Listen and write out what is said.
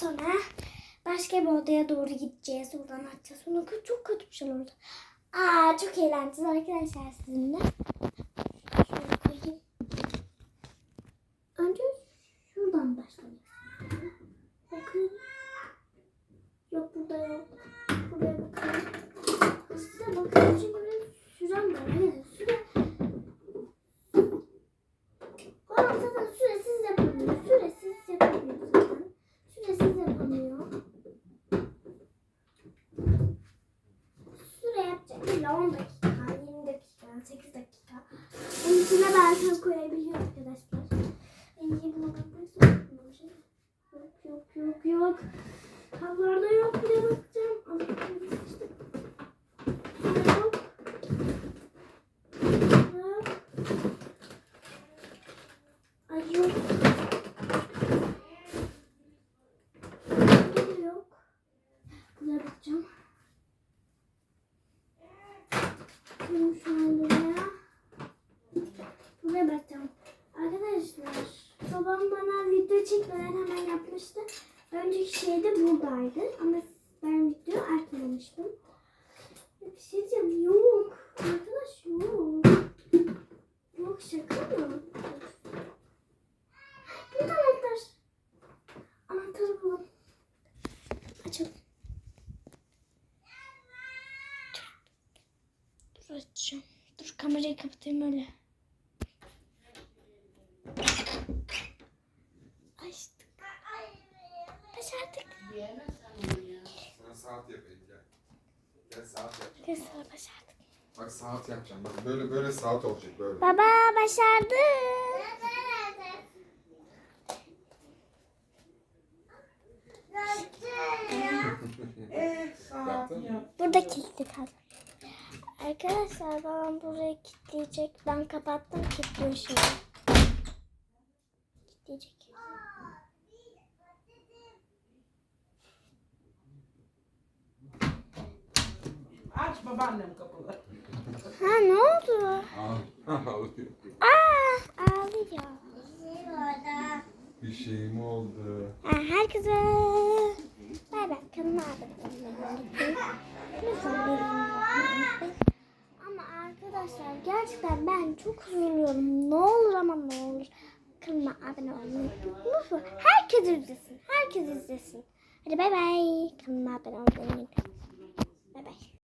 Sonra başka bir odaya doğru gideceğiz. Oradan açacağız. Kı- çok kötü bir şey oldu. Aa çok eğlenceli arkadaşlar sizinle. Şöyle koyayım. Önce şuradan başlayalım. Bakın. Yok burada yok. Buraya bakalım. Size bakın. 8 dakika. Onun içine belki koyabiliyor arkadaşlar. Bakmak Yok yok yok yok. Kablarda yok bile bakacağım. Yok. Yok. Ay yok. Burada da yok. Buraya bakacağım. Benim şu an buraya. Buraya bakacağım. Arkadaşlar babam bana video çekmeden hemen yapmıştı. Önceki şey de buradaydı ama ben video açmamıştım. Bir şey diyeceğim yok. Arkadaş yok. Yok şaka mı? Burada anahtar. Anahtarı bulun. Açalım. Dur açacağım. Dur kamerayı kapatayım öyle. Başardık. Sana saat yapayım gel. Gel saat yap. Güzel başardık. Bak saat yapacağım. Bak böyle böyle saat olacak böyle. Baba başardık. Yaptın mı? Burada kilitli kaldı. Arkadaşlar babam burayı kilitleyecek. Ben kapattım kilitliyor şimdi. Kilitleyecek. Aç babaannem kapıları. Ha ne oldu? Aa, ağlıyor. Aa ağlıyor. Bir şey mi oldu? Ha, herkese bay bay. Unutmayın. Ama arkadaşlar gerçekten ben çok üzülüyorum. Ne olur ama ne olur. Kanalıma abone olmayı unutmayın. Herkes izlesin. Herkes izlesin. Hadi bay bay. Kanalıma abone olmayı unutmayın. Bay bay.